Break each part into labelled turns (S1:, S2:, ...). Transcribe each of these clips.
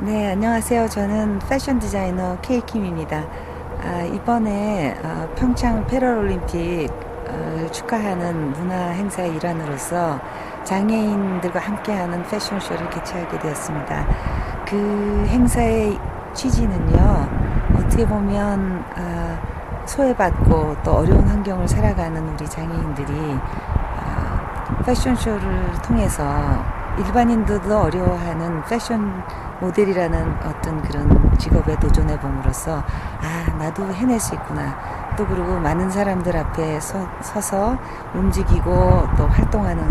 S1: 네, 안녕하세요. 저는 패션 디자이너 케이킴입니다. 아, 이번에 어, 평창 패럴올림픽 어, 축하하는 문화 행사의 일환으로서 장애인들과 함께하는 패션쇼를 개최하게 되었습니다. 그 행사의 취지는요, 어떻게 보면 아, 소외받고 또 어려운 환경을 살아가는 우리 장애인들이 아, 패션쇼를 통해서 일반인들도 어려워하는 패션 모델이라는 어떤 그런 직업에 도전해 봄으로써 아 나도 해낼 수 있구나 또 그리고 많은 사람들 앞에 서, 서서 움직이고 또 활동하는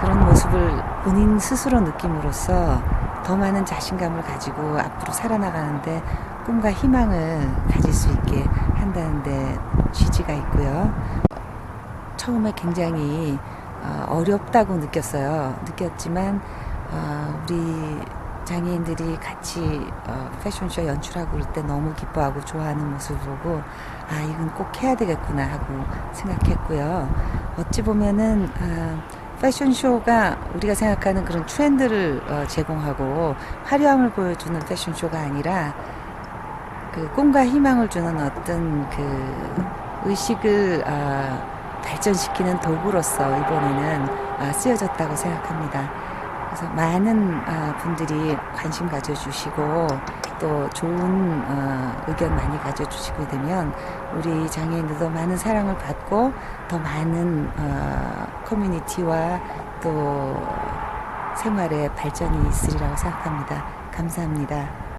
S1: 그런 모습을 본인 스스로 느낌으로써 더 많은 자신감을 가지고 앞으로 살아나가는데 꿈과 희망을 가질 수 있게 한다는데 취지가 있고요. 처음에 굉장히 어, 어렵다고 느꼈어요. 느꼈지만 어, 우리 장애인들이 같이 어, 패션쇼 연출하고 그럴 때 너무 기뻐하고 좋아하는 모습을 보고 아 이건 꼭 해야 되겠구나 하고 생각했고요. 어찌 보면은 아, 패션쇼가 우리가 생각하는 그런 트렌드를 어, 제공하고 화려함을 보여주는 패션쇼가 아니라 그 꿈과 희망을 주는 어떤 그 의식을 아, 발전시키는 도구로서 이번에는 아, 쓰여졌다고 생각합니다. 그래서 많은 아, 분들이 관심 가져주시고 또 좋은 어, 의견 많이 가져주시게 되면 우리 장애인들도 많은 사랑을 받고 더 많은 어, 커뮤니티와 또 생활에 발전이 있으리라고 생각합니다. 감사합니다.